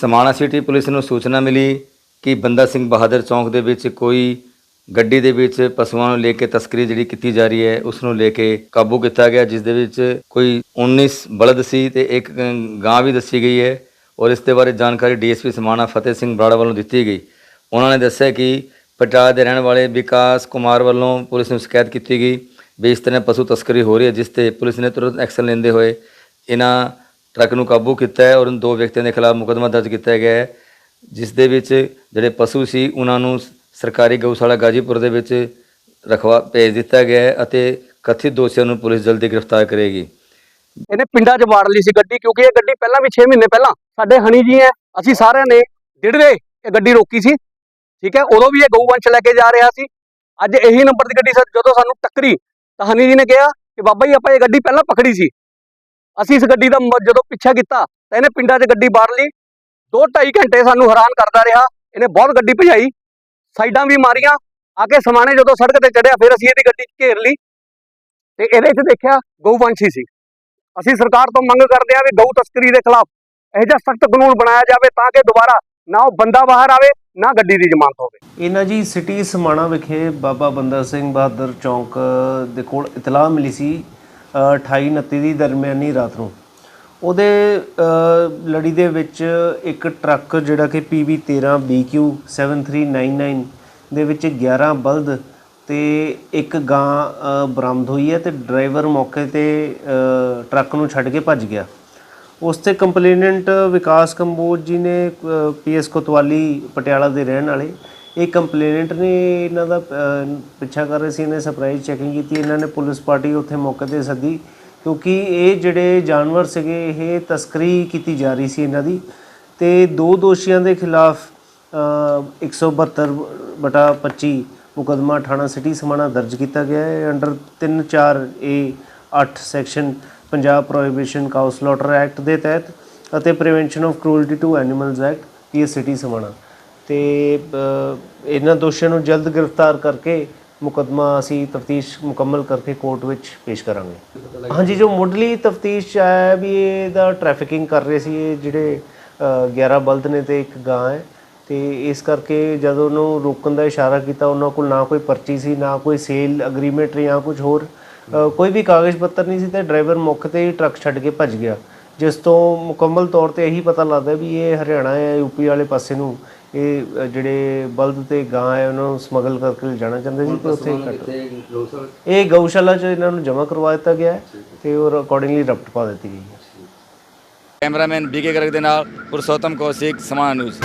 Samana city police ਨੂੰ ਸੂਚਨਾ ਮਿਲੀ ਕਿ ਬੰਦਾ ਸਿੰਘ ਬਹਾਦਰ ਚੌਂਕ ਦੇ ਵਿੱਚ ਕੋਈ ਗੱਡੀ ਦੇ ਵਿੱਚ ਪਸ਼ੂਆਂ ਨੂੰ ਲੈ ਕੇ ਤਸਕਰੀ ਜਿਹੜੀ ਕੀਤੀ ਜਾ ਰਹੀ ਹੈ, ਉਸ ਨੂੰ ਲੈ ਕੇ ਕਾਬੂ ਕੀਤਾ ਗਿਆ, ਜਿਸ ਦੇ ਵਿੱਚ ਕੋਈ 19 ਬਲਦ ਸੀ ਤੇ ਇੱਕ ਗਾਂ ਵੀ ਦੱਸੀ ਗਈ ਹੈ ਔਰ ਇਸ ਦੇ ਬਾਰੇ ਜਾਣਕਾਰੀ ਡੀਐਸਪੀ ਸਮਾਣਾ ਫਤਿਹ ਸਿੰਘ ਬਰਾੜਾ ਵੱਲੋਂ ਦਿੱਤੀ ਗਈ। ਉਹਨਾਂ ਨੇ ਦੱਸਿਆ ਕਿ ਪਟਿਆਲਾ ਦੇ ਰਹਿਣ ਵਾਲੇ ਵਿਕਾਸ ਕੁਮਾਰ ਵੱਲੋਂ ਪੁਲਿਸ ਨੂੰ ਸ਼ਿਕਾਇਤ ਕੀਤੀ ਗਈ ਵੀ ਇਸ ਤਰ੍ਹਾਂ ਪਸ਼ੂ ਤਸਕਰੀ ਹੋ ਰਹੀ ਹੈ, ਜਿਸ ਤੇ ਪੁਲਿਸ ਨੇ ਤੁਰੰਤ ਐਕਸ਼ਨ ਲੈਂਦੇ ਹੋਏ ਇਹਨਾਂ ਟਰੱਕ ਨੂੰ ਕਾਬੂ ਕੀਤਾ ਹੈ ਔਰ ਉਨ ਦੋ ਵਿਅਕਤੀਆਂ ਦੇ ਖਿਲਾਫ ਮੁਕੱਦਮਾ ਦਰਜ ਕੀਤਾ ਗਿਆ ਹੈ, ਜਿਸ ਦੇ ਵਿੱਚ ਜਿਹੜੇ ਪਸ਼ੂ ਸੀ, ਉਹਨਾਂ ਨੂੰ ਸਰਕਾਰੀ ਗਊਸ਼ਾਲਾ ਗਾਜੀਪੁਰ ਦੇ ਵਿੱਚ ਰਖਵਾ, ਭੇਜ ਦਿੱਤਾ ਗਿਆ ਹੈ ਅਤੇ ਕਥਿਤ ਦੋਸ਼ੀਆਂ ਨੂੰ ਪੁਲਿਸ ਜਲਦੀ ਗ੍ਰਿਫਤਾਰ ਕਰੇਗੀ। ਇਹਨੇ ਪਿੰਡਾਂ 'ਚ ਵਾੜ ਲਈ ਸੀ ਗੱਡੀ, ਕਿਉਂਕਿ ਇਹ ਗੱਡੀ ਪਹਿਲਾਂ ਵੀ 6 ਮਹੀਨੇ ਪਹਿਲਾਂ ਸਾਡੇ ਹਣੀ ਜੀ ਹੈ, ਅਸੀਂ ਸਾਰਿਆਂ ਨੇ ਡਿੜਵੇ ਇਹ ਗੱਡੀ ਰੋਕੀ ਸੀ। ਠੀਕ ਹੈ, ਉਦੋਂ ਵੀ ਇਹ ਗਊ ਵੰਸ਼ ਲੈ ਕੇ ਜਾ ਰਿਹਾ ਸੀ। ਅੱਜ ਇਹੀ ਨੰਬਰ ਦੀ ਗੱਡੀ ਸਾ- ਜਦੋਂ ਸਾਨੂੰ ਟੱਕਰੀ ਤਾਂ ਹਨੀ ਜੀ ਨੇ ਕਿਹਾ ਕਿ ਬਾਬਾ ਜੀ ਆਪਾਂ ਇਹ ਗੱਡੀ ਪਹਿਲਾਂ ਪਕੜੀ ਸੀ। ਅਸੀਂ ਇਸ ਗੱਡੀ ਦਾ ਜਦੋਂ ਪਿੱਛਾ ਕੀਤਾ ਤਾਂ ਇਹਨੇ ਪਿੰਡਾਂ 'ਚ ਗੱਡੀ ਵਾੜ ਲਈ। ਦੋ ਢਾਈ ਘੰਟੇ ਸਾਨੂੰ ਹੈਰਾਨ ਕਰਦਾ ਰਿਹਾ। ਇਹਨੇ ਬਹੁਤ ਗੱਡੀ ਭਜਾਈ, ਸਾਈਡਾਂ ਵੀ ਮਾਰੀਆਂ, ਆ ਸਮਾਣੇ ਜਦੋਂ ਸੜਕ ਤੇ ਚੜਿਆ ਫਿਰ ਅਸੀਂ ਇਹਦੀ ਗੱਡੀ ਘੇਰ ਲਈ। ਤੇ ਇਹਦੇ 'ਚ ਦੇਖਿਆ ਗਊਵੰਸ਼ੀ ਸੀ। ਅਸੀਂ ਸਰਕਾਰ ਤੋਂ ਮੰਗ ਕਰਦੇ ਹਾਂ ਵੀ ਗਊ ਤਸਕਰੀ ਦੇ ਖਿਲਾਫ ਇਹੋ ਜਿਹਾ ਸਖਤ ਕਾਨੂੰਨ ਬਣਾਇਆ ਜਾਵੇ ਤਾਂ ਕਿ ਦੁਬਾਰਾ ਨਾ ਉਹ ਬੰਦਾ ਬਾਹਰ ਆਵੇ, ਨਾ ਗੱਡੀ ਦੀ ਜ਼ਮਾਨਤ ਹੋਵੇ। ਇਹਨਾਂ ਜੀ ਸਿਟੀ ਸਮਾਣਾ ਵਿਖੇ ਬਾਬਾ ਬੰਦਾ ਸਿੰਘ ਬਹਾਦਰ ਚੌਂਕ ਦੇ ਕੋਲ ਇਤਲਾਹ ਮਿਲੀ ਸੀ 28 29 ਦੀ ਦਰਮਿਆਨੀ ਰਾਤ ਨੂੰ। ਉਹਦੇ ਲੜੀ ਦੇ ਵਿੱਚ ਇੱਕ ਟਰੱਕ ਜਿਹੜਾ ਕਿ PB13 BQ 7399 ਦੇ ਵਿੱਚ 11 ਬਲਦ ਤੇ ਇੱਕ ਗਾਂ ਬਰਾਮਦ ਹੋਈ ਹੈ ਤੇ ਡਰਾਈਵਰ ਮੌਕੇ ਤੇ ਟਰੱਕ ਨੂੰ ਛੱਡ ਕੇ ਭੱਜ ਗਿਆ। ਉਸ ਤੇ ਕੰਪਲੇਨੈਂਟ ਵਿਕਾਸ ਕੰਬੋਜ ਜੀ ਨੇ ਪੀਐਸ ਕੋਤਵਾਲੀ ਪਟਿਆਲਾ ਦੇ ਰਹਿਣ ਵਾਲੇ ਇਹ ਕੰਪਲੇਨੈਂਟ ਨੇ ਇਹਨਾਂ ਦਾ ਪਿੱਛਾ ਕਰ ਰਹੇ ਸੀ ਇਹਨੇ ਸਰਪ੍ਰਾਈਜ਼ ਚੈਕਿੰਗ ਕੀਤੀ ਇਹਨਾਂ ਨੇ ਪੁਲਿਸ ਪਾਰਟੀ ਉੱਥੇ ਮੌਕੇ ਤੇ ਸੱਦੀ ਕਿਉਂਕਿ ਇਹ ਜਿਹੜੇ ਜਾਨਵਰ ਸੀਗੇ ਇਹ ਤਸਕਰੀ ਕੀਤੀ ਜਾ ਰਹੀ ਸੀ ਇਹਨਾਂ ਦੀ ਤੇ ਦੋ ਦੋਸ਼ੀਆਂ ਦੇ ਖਿਲਾਫ ਅਹ, 172 ਬਟਾ 25 ਮੁਕਦਮਾ ਥਾਣਾ ਸਿਟੀ ਸਮਾਣਾ ਦਰਜ ਕੀਤਾ ਗਿਆ ਹੈ। Under 34 A 8 section Punjab prohibition cow slaughter act ਦੇ ਤਹਿਤ ਅਤੇ prevention of cruelty to animals act P city Samana. ਤੇ ਇਹਨਾਂ ਦੋਸ਼ੀਆਂ ਨੂੰ ਜਲਦ ਗ੍ਰਿਫਤਾਰ ਕਰਕੇ ਮੁਕਦਮਾ ਅਸੀਂ ਤਫਤੀਸ਼ ਮੁਕੰਮਲ ਕਰਕੇ ਕੋਰਟ ਵਿੱਚ ਪੇਸ਼ ਕਰਾਂਗੇ। ਹਾਂਜੀ ਜੋ ਮੁੱਢਲੀ ਤਫਤੀਸ਼ ਆਇਆ ਵੀ ਇਹਦਾ ਟ੍ਰੈਫਿਕਿੰਗ ਕਰ ਰਹੇ ਸੀ ਇਹ ਜਿਹੜੇ ਅ, 11 ਬਲਦ ਨੇ ਤੇ ਇੱਕ ਗਾਂ ਹੈ। ਤੇ ਇਸ ਕਰਕੇ ਜਦੋਂ ਉਹਨੂੰ ਰੋਕਣ ਦਾ ਇਸ਼ਾਰਾ ਕੀਤਾ ਉਹਨਾਂ ਕੋਲ ਨਾ ਕੋਈ ਪਰਚੀ ਸੀ ਨਾ ਕੋਈ ਸੇਲ ਅਗਰੀਮੈਂਟ ਜਾਂ ਕੁਝ ਹੋਰ ਕੋਈ ਵੀ ਕਾਗਜ਼ ਪੱਤਰ ਨਹੀਂ ਸੀ ਤੇ ਡਰਾਈਵਰ ਮੁੱਖ ਤੇ ਹੀ ਟਰੱਕ ਛੱਡ ਕੇ ਭੱਜ ਗਿਆ। ਜਿਸ ਤੋਂ ਮੁਕੰਮਲ ਤੌਰ ਤੇ ਇਹੀ ਪਤਾ ਲੱਗਦਾ ਵੀ ਇਹ ਹਰਿਆਣਾ ਜਾਂ ਯੂਪੀ ਵਾਲੇ ਪਾਸੇ ਨੂੰ ਇਹ ਜਿਹੜੇ ਬਲਦ ਤੇ ਗਾਂ ਹੈ ਉਹਨਾਂ ਨੂੰ ਸਮਗਲ ਕਰਕੇ ਲਿਜਾਣਾ ਚਾਹੁੰਦੇ ਸੀ ਤੇ ਉੱਥੇ ਇਹ ਗਊਸ਼ਾਲਾ 'ਚ ਇਹਨਾਂ ਨੂੰ ਜਮ੍ਹਾਂ ਕਰਵਾ ਦਿੱਤਾ ਗਿਆ ਹੈ ਤੇ ਉਹ ਅਕੋਰਡਿੰਗਲੀ ਰਪਟ ਪਾ ਦਿੱਤੀ ਗਈ ਹੈ। ਕੈਮਰਾਮੈਨ ਬੀਕੇ ਗਰਗ ਦੇ ਨਾਲ ਪੁਰਸ਼ੋਤਮ ਕੌਸ਼ਿਕ ਸਮਾਨ ਨਿਊਜ਼।